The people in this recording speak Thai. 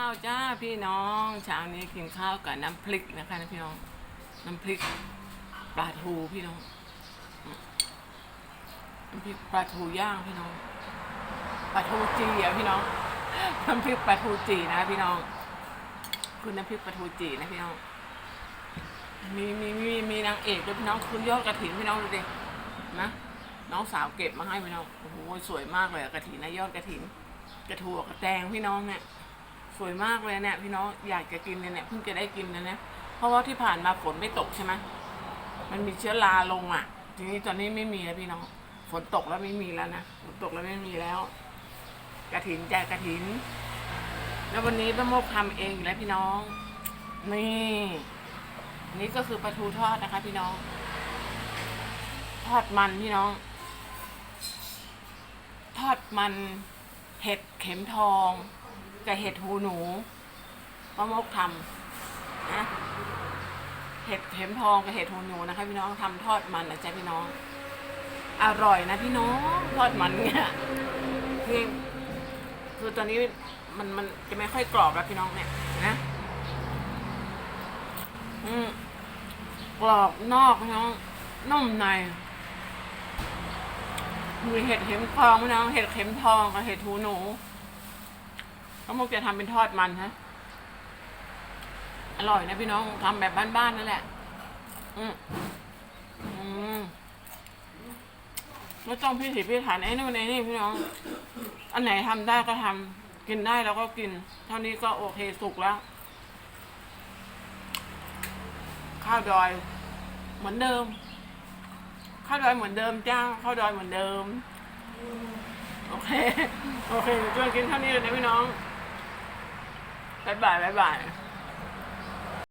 ข้าวจ้าพี่น้องเช้านี้กินข้าวกับน้ำพริกนะคะนะพี่น้อง น้ำพริกปลาทูพี่น้องน้ำพริกปลาทูย่างพี่น้องปลาทูจีอะพี่น้องน้ำพริกปลาทูจีนะพี่น้องคือน้ำพริกปลาทูจีนะพี่น้อง มีมีมีมีนางเอกด้วยพี่น้องคุณยอดกระถินพี่น้องดูดินะน้องสาวเก็บมาให้พี่น้องโอ้โหสวยมากเลยกระถินนะยอดกระถิน กระถั่วกระแตงพี่น้องเนี่ย สวยมากเลยเนี่ยพี่น้องอยากจะกินเลยเนี่ยเพิ่งจะได้กินนะเนี่ยเพราะว่าที่ผ่านมาฝนไม่ตกใช่ไหมมันมีเชื้อราลงอะ ทีนี้ตอนนี้ไม่มีแล้วพี่น้องฝนตกแล้วไม่มีแล้วนะฝนตกแล้วไม่มีแล้ว กระถินใจกระถิน แล้ววันนี้ป้าโมกทำเองอยู่แล้วพี่น้อง นี่นี่ก็คือปลาทูทอดนะคะ พี่น้อง ทอดมันพี่น้อง ทอดมันเห็ดเข็มทอง กับเห็ดหูหนูป้ามกทำนะเห็ดเข็มทองกับเห็ดหูหนูนะคะ พี่น้องทำทอดมันนะจ๊ะพี่น้อง อร่อยนะพี่น้องทอดมันเนี่ยคือคือตอนนี้มันมันจะไม่ค่อยกรอบแล้วพี่น้องเนี่ยนะอืมกรอบนอกพี่น้องนุ่มในมีเห็ดเข็มทองพี่น้อง เห็ดเข็มทองกับเห็ดหูหนู ก็มุกจะทำเป็นทอดมันฮะ อร่อยนะพี่น้องทำแบบบ้านๆนั่นแหละ อืมอืมไม่ต้องพิถีพิถันไอ้นู่นไอ้นี่พี่น้อง อันไหนทำได้ก็ทำกินได้แล้วก็กิน เท่านี้ก็โอเคสุกแล้ว ข้าวดอย เหมือนเดิม ข้าวดอยเหมือนเดิมจ้าข้าวดอยเหมือนเดิม โอเค โอเคช่วยกินเท่านี้เลยนะพี่น้อง 拜拜拜拜。